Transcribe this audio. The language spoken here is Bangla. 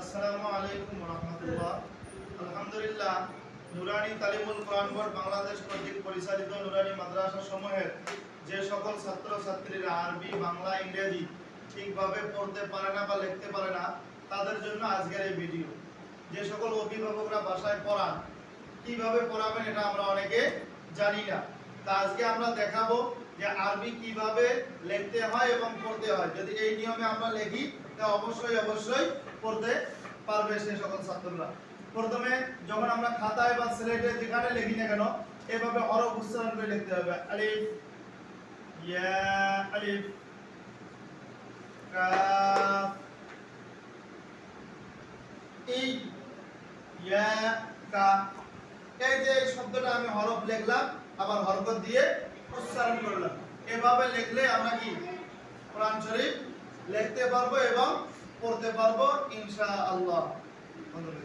আসসালামু আলাইকুম রহমতুল্লাহ। আলহামদুলিল্লাহ, নুরানি তালিমুল কোরআন বাংলাদেশ কর্তৃক পরিচালিত নুরানি মাদ্রাসা সমূহের যে সকল ছাত্র ছাত্রীরা আরবি, বাংলা, ইংরেজি ঠিকভাবে পড়তে পারে না বা লিখতে পারে না, তাদের জন্য আজকের এই ভিডিও। যে সকল অভিভাবকরা বাসায় পড়ান, কীভাবে পড়াবেন এটা আমরা অনেকে জানি না। আজকে আমরা দেখাবো যে আরবি কীভাবে লিখতে হয় এবং পড়তে হয়। যদি এই নিয়মে আমরা লিখি, তা অবশ্যই অবশ্যই পড়তে পারবে সে সকল ছাত্ররা। প্রথমে যখন আমরা খাতায় বা স্লেটে যেখানে লিখি না কেন, এভাবে হরফ উচ্চারণ করে লিখতে হবে। আলিফ আলিফ, কাফ কা এই যে এই শব্দটা আমি হরফ লিখলাম, আবার হরকত দিয়ে উচ্চারণ করলাম। এভাবে লিখলে আমরা কি? কোরআন শরীফ লিখতে পারব এবং পড়তে পারব, ইনশাআল্লাহ। ধন্যবাদ।